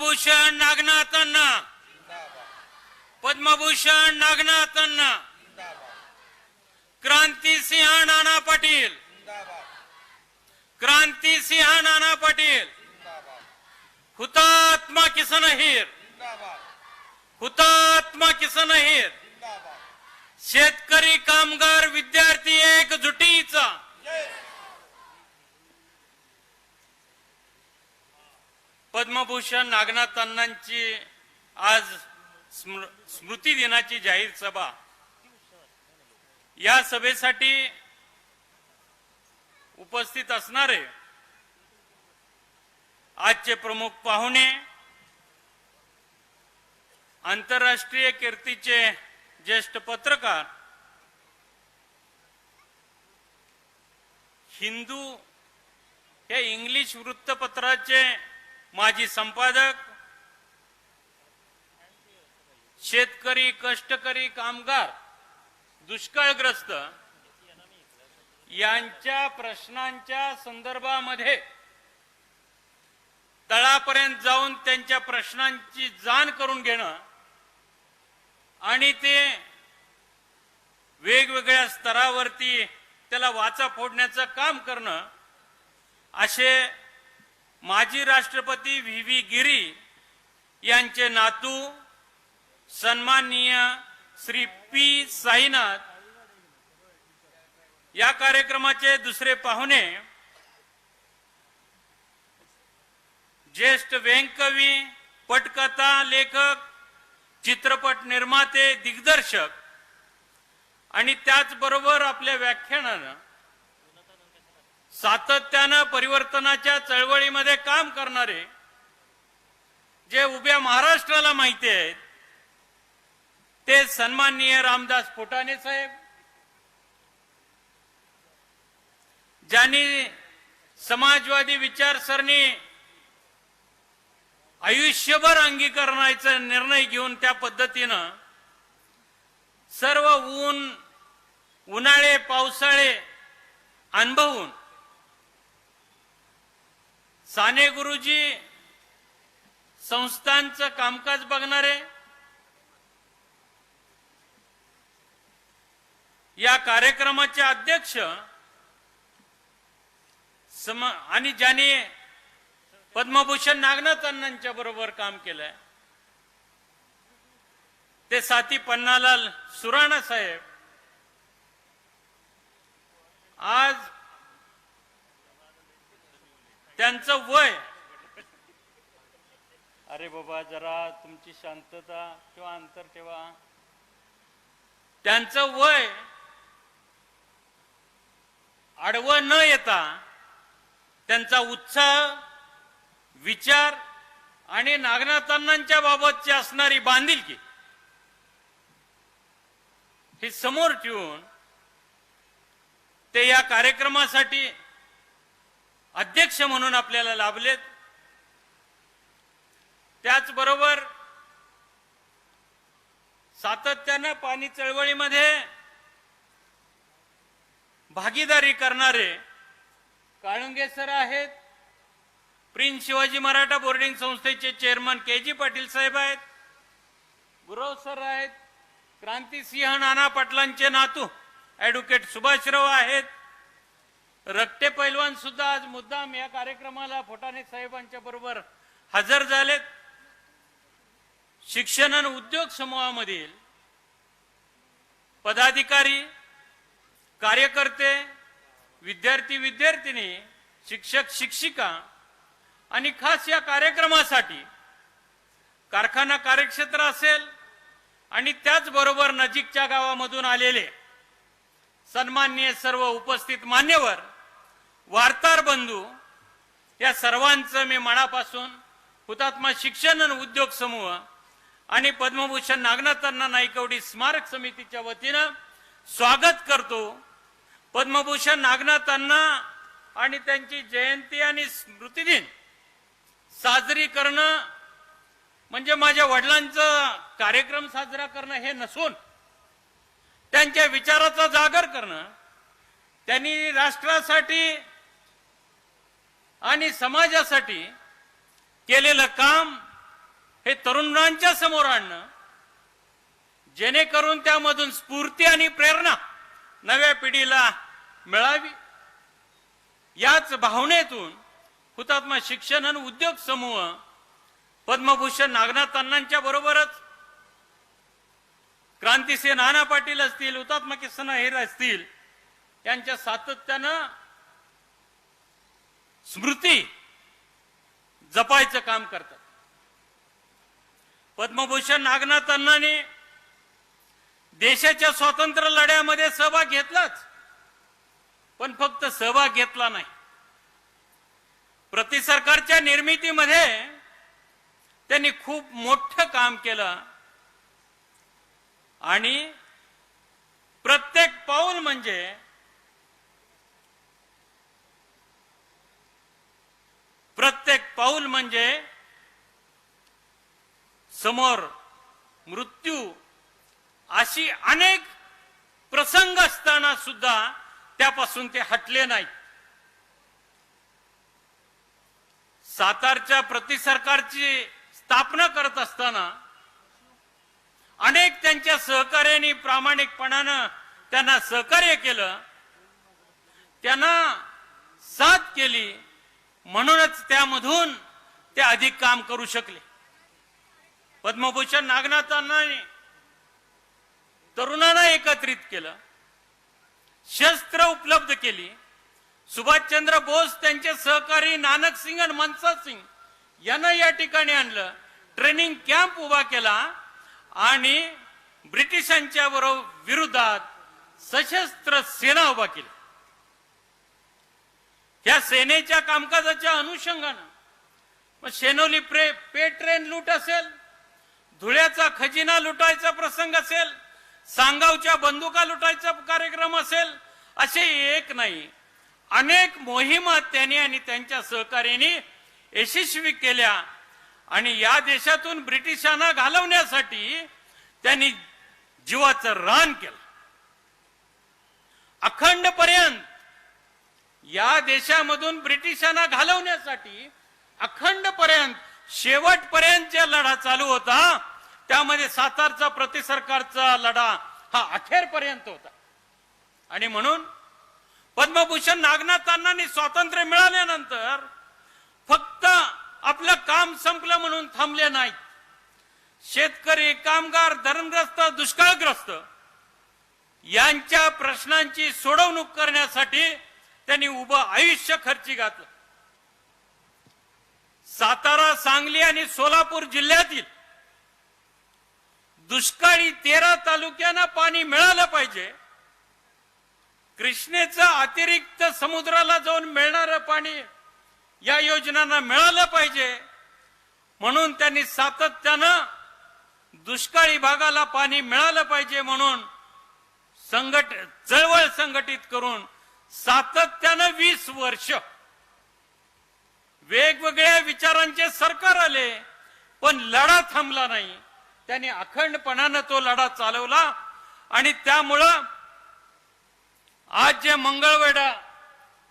पद्मभूषण नागनाथांना. पद्मभूषण नागनाथांना. अण्णा नाना पाटील. क्रांतीसिंह नाना पाटील. हुतात्मा किसन हिर हुतात्मा किसन हिर शेतकरी कामगार विद्यार्थी एकजुटीचा पद्मभूषण नागनाथ अण्णांची आज स्मृ- स्मृती दिनाची जाहीर सभा. या सभेसाठी उपस्थित असणारे आजचे प्रमुख पाहुणे आंतरराष्ट्रीय कीर्तीचे ज्येष्ठ पत्रकार हिंदू हे इंग्लिश वृत्तपत्राचे माजी संपादक शेतकरी कष्टकरी कामगार दुष्काळग्रस्त यांच्या प्रश्नांच्या संदर्भामध्ये तळापर्यंत जाऊन त्यांच्या प्रश्नांची जाण करून घेणं आणि ते वेगवेगळ्या स्तरावरती त्याला वाचा फोडण्याचं काम करणं असे माजी राष्ट्रपती व्ही व्ही गिरी यांचे नातू सन्माननीय श्री पी साईनाथ या कार्यक्रमाचे दुसरे पाहुणे ज्येष्ठ व्यंकवी पटकथा लेखक चित्रपट निर्माते दिग्दर्शक आणि त्याचबरोबर आपल्या व्याख्यानानं सातत्यानं परिवर्तनाच्या चळवळीमध्ये काम करणारे जे उभ्या महाराष्ट्राला माहिती आहेत ते सन्माननीय रामदास फुटाणे साहेब ज्यांनी समाजवादी विचारसरणी आयुष्यभर अंगीकरणाचा निर्णय घेऊन त्या पद्धतीनं सर्व ऊन उन्हाळे पावसाळे अनुभवून साने गुरुजी संस्थांचं कामकाज बघणारे या कार्यक्रमाचे अध्यक्ष सम आणि ज्यांनी पद्मभूषण नागनाथ अण्णांच्या बरोबर काम केलंय ते साथी पन्नालाल सुराणा साहेब. आज त्यांचं वय. अरे बाबा जरा तुमची शांतता किंवा अंतर ठेवा. त्यांचं वय आडवं न येता त्यांचा उत्साह विचार आणि नागनाथांनांच्या बाबतची असणारी बांधिलकी हे समोर ठेवून ते या कार्यक्रमासाठी अध्यक्ष म्हणून आपल्याला लाभलेत. त्याचबरोबर सातत्यानं पाणी चळवळीमध्ये भागीदारी करणारे काळुंगे सर आहेत प्रिन्स शिवाजी मराठा बोर्डिंग संस्थेचे चेअरमन के जी पाटील साहेब आहेत गुरव सर आहेत क्रांतिसिंह नाना पाटलांचे नातू ॲडव्होकेट सुभाषराव आहेत रक्ते पैलवान सुद्धा आज मुद्दाम या कार्यक्रमाला फोटाणे साहेबांच्या बरोबर हजर झालेत. शिक्षण आणि उद्योग समूहामधील पदाधिकारी कार्यकर्ते विद्यार्थी विद्यार्थिनी शिक्षक शिक्षिका आणि खास या कार्यक्रमासाठी कारखाना कार्यक्षेत्र असेल आणि त्याचबरोबर नजीकच्या गावामधून आलेले सन्माननीय सर्व उपस्थित मान्यवर बंधू या सर्वांचं मी मनापासून हुतात्मा शिक्षण आणि उद्योग समूह आणि पद्मभूषण नागनाथांना नाईकवडी स्मारक समितीच्या वतीनं स्वागत करतो. पद्मभूषण नागनाथांना आणि त्यांची जयंती आणि स्मृतिदिन साजरी करणं म्हणजे माझ्या वडिलांचं कार्यक्रम साजरा करणं हे नसून त्यांच्या विचाराचा जागर करणं त्यांनी राष्ट्रासाठी आणि समाजासाठी केलेलं काम हे तरुणांच्या समोर आणणं जेणेकरून त्यामधून स्फूर्ती आणि प्रेरणा नव्या पिढीला मिळावी. याच भावनेतून हुतात्मा शिक्षण आणि उद्योग समूह पद्मभूषण नागनाथ अण्णांच्या बरोबरच क्रांतीसिंह नाना पाटील असतील हुतात्मा किसन अहिर असतील यांच्या सातत्यानं स्मृती जपायचं काम करतात. पद्मभूषण नागनाथ अण्णाने देशाच्या स्वातंत्र्य लढ्यामध्ये सहभाग घेतलाच. पण फक्त सहभाग घेतला नाही. प्रतिसरकारच्या निर्मितीमध्ये त्यांनी खूप मोठं काम केलं. आणि प्रत्येक पाऊल म्हणजे प्रत्येक पाऊल म्हणजे समोर मृत्यू अशी अनेक प्रसंग असताना सुद्धा त्यापासून ते हटले नाही. सातारच्या प्रतिसरकारची स्थापना करत असताना अनेक त्यांच्या सहकार्याने प्रामाणिकपणानं त्यांना सहकार्य केलं. त्यांना साथ केली. म्हणूनच त्यामधून ते अधिक काम करू शकले. पद्मभूषण नागनाथांना तरुणांना एकत्रित केलं. शस्त्र उपलब्ध केली. सुभाषचंद्र बोस त्यांचे सहकारी नानक सिंग आणि मनसा सिंग यांना या ठिकाणी आणलं. ट्रेनिंग कॅम्प उभा केला आणि ब्रिटिशांच्या बरोबर विरोधात सशस्त्र सेना उभा केली. या सेनेच्या कामकाजाच्या अनुषंगानं मग शेनोली प्रे पे ट्रेन लूट असेल धुळ्याचा खजिना लुटायचा प्रसंग असेल सांगावच्या बंदुका लुटायचा कार्यक्रम असेल असे एक नाही. अनेक मोहिमा त्यांनी आणि त्यांच्या सहकार्याने यशस्वी केल्या. आणि या देशातून ब्रिटिशांना घालवण्यासाठी त्यांनी जीवाचं रान केलं. अखंडपर्यंत या देशामधून ब्रिटिशांना घालवण्यासाठी अखंड पर्यंत शेवटपर्यंत जे लढा चालू होता त्यामध्ये सातारचा प्रति सरकारचा लढा हा अखेरपर्यंत होता. आणि म्हणून पद्मभूषण नागनाथांना स्वातंत्र्य मिळाल्यानंतर फक्त आपलं काम संपलं म्हणून थांबले नाहीत. शेतकरी कामगार धरणग्रस्त दुष्काळग्रस्त यांच्या प्रश्नांची सोडवणूक करण्यासाठी त्यांनी उभं आयुष्य खर्ची घातलं. सातारा सांगली आणि सोलापूर जिल्ह्यातील दुष्काळी तेरा तालुक्यांना पाणी मिळालं पाहिजे. कृष्णेचं अतिरिक्त समुद्राला जाऊन मिळणारं पाणी या योजनांना मिळालं पाहिजे. म्हणून त्यांनी सातत्यानं दुष्काळी भागाला पाणी मिळालं पाहिजे म्हणून संघट चळवळ संघटित करून सातत्यानं वीस वर्ष वेगवेगळ्या विचारांचे सरकार आले पण लढा थांबला नाही. त्यांनी अखंडपणानं तो लढा चालवला आणि त्यामुळं आज जे मंगळवेढा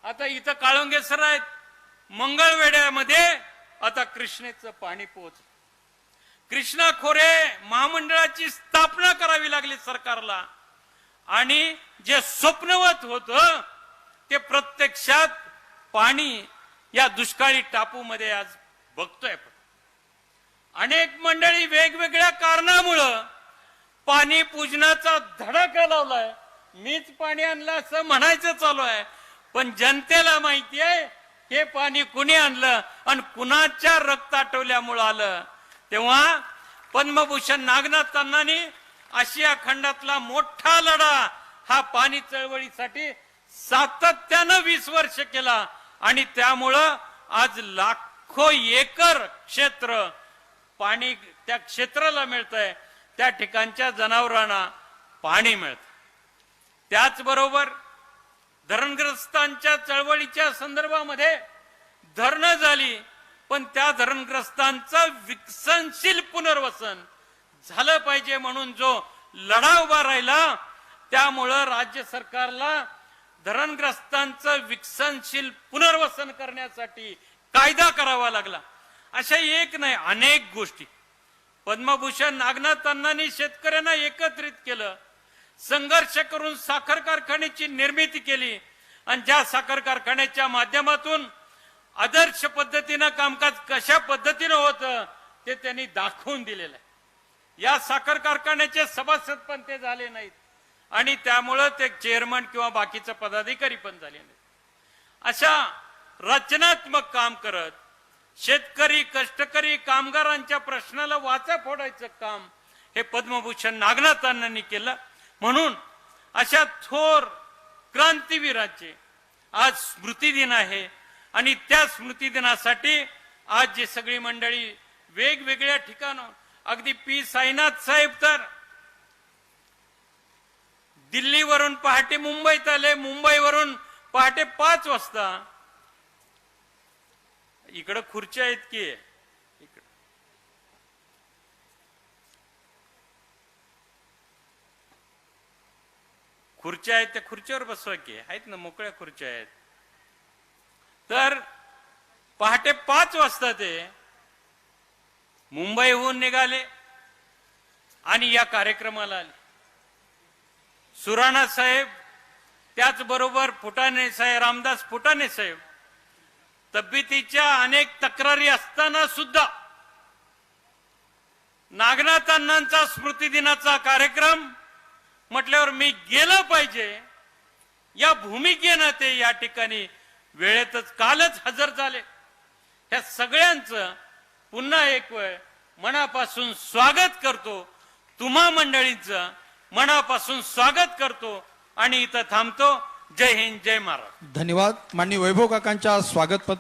आता इथं काळुंगेसर आहेत मंगळवेड्यामध्ये आता कृष्णेचं पाणी पोहोच कृष्णा खोरे महामंडळाची स्थापना करावी लागली सरकारला आणि जे स्वप्नवत होत ते प्रत्यक्षात पाणी या दुष्काळी टापूमध्ये आज बघतोय आपण. अनेक मंडळी वेगवेगळ्या कारणामुळं पाणी पूजनाचा धडाका लावलाय? मीच पाणी आणलं असं म्हणायचं चालू आहे. पण जनतेला माहिती आहे हे पाणी कुणी आणलं आणि कुणाच्या रक्त आटवल्यामुळं आलं? तेव्हा पद्मभूषण नागनाथ अण्णांनी आशिया खंडातला मोठा लढा हा पाणी चळवळीसाठी सातत्यानं वीस वर्ष केला. आणि त्यामुळं आज लाखो एकर क्षेत्र पाणी त्या क्षेत्राला मिळतंय. त्या ठिकाणच्या जनावरांना पाणी मिळत त्याचबरोबर धरणग्रस्तांच्या चळवळीच्या संदर्भामध्ये धरणं झाली पण त्या धरणग्रस्तांचं विकसनशील पुनर्वसन झालं पाहिजे म्हणून जो लढा उभा राहिला त्यामुळं राज्य सरकारला धरणग्रस्तांचं विकसनशील पुनर्वसन करण्यासाठी कायदा करावा लागला. अशा एक नाही अनेक गोष्टी. पद्मभूषण नागनाथ अण्णांनी शेतकऱ्यांना एकत्रित केलं. संघर्ष करून साखर कारखान्याची निर्मिती केली आणि ज्या साखर कारखान्याच्या माध्यमातून आदर्श पद्धतीनं कामकाज कशा पद्धतीनं होतं ते त्यांनी दाखवून दिलेलं आहे. या साखर कारखान्याचे सभासद पण ते झाले नाहीत. आणि त्यामुळं ते चेअरमन किंवा बाकीचे पदाधिकारी पण झाले नाहीत. अशा रचनात्मक काम करत शेतकरी कष्टकरी कामगारांच्या प्रश्नाला वाचा फोडायचं काम हे पद्मभूषण नागनाथांनी केलं. म्हणून अशा थोर क्रांतीवीराचे आज स्मृती दिन आहे आणि त्या स्मृती दिनासाठी आज जे सगळी मंडळी वेगवेगळ्या ठिकाणं अगदी पी. साईनाथ साहेब तर दिल्लीवरून पहाटे मुंबईत आले. मुंबईवरून पहाटे पाच वाजता. इकडं खुर्च्या आहेत की? इकडं. खुर्च्या आहेत त्या खुर्च्यावर बसवा की. आहेत ना मोकळ्या खुर्च्या आहेत. तर पहाटे पाच वाजता ते मुंबईहून निघाले आणि या कार्यक्रमाला आले. सुराणा साहेब त्याचबरोबर फुटाणे साहेब रामदास फुटाणे साहेब तब्येतीच्या अनेक तक्रारी असताना सुद्धा नागनाथ अण्णांचा स्मृती दिनाचा कार्यक्रम म्हटल्यावर मी गेलं पाहिजे. या भूमिकेनं ते या ठिकाणी वेळेतच कालच हजर झाले. ह्या सगळ्यांचं पुन्हा एक वेळ मनापासून स्वागत करतो. तुम्हा मंडळींचं मनापासून स्वागत करतो आणि इथं थांबतो. जय हिंद जय महाराज धन्यवाद. माननीय वैभव काकांच्या स्वागत पद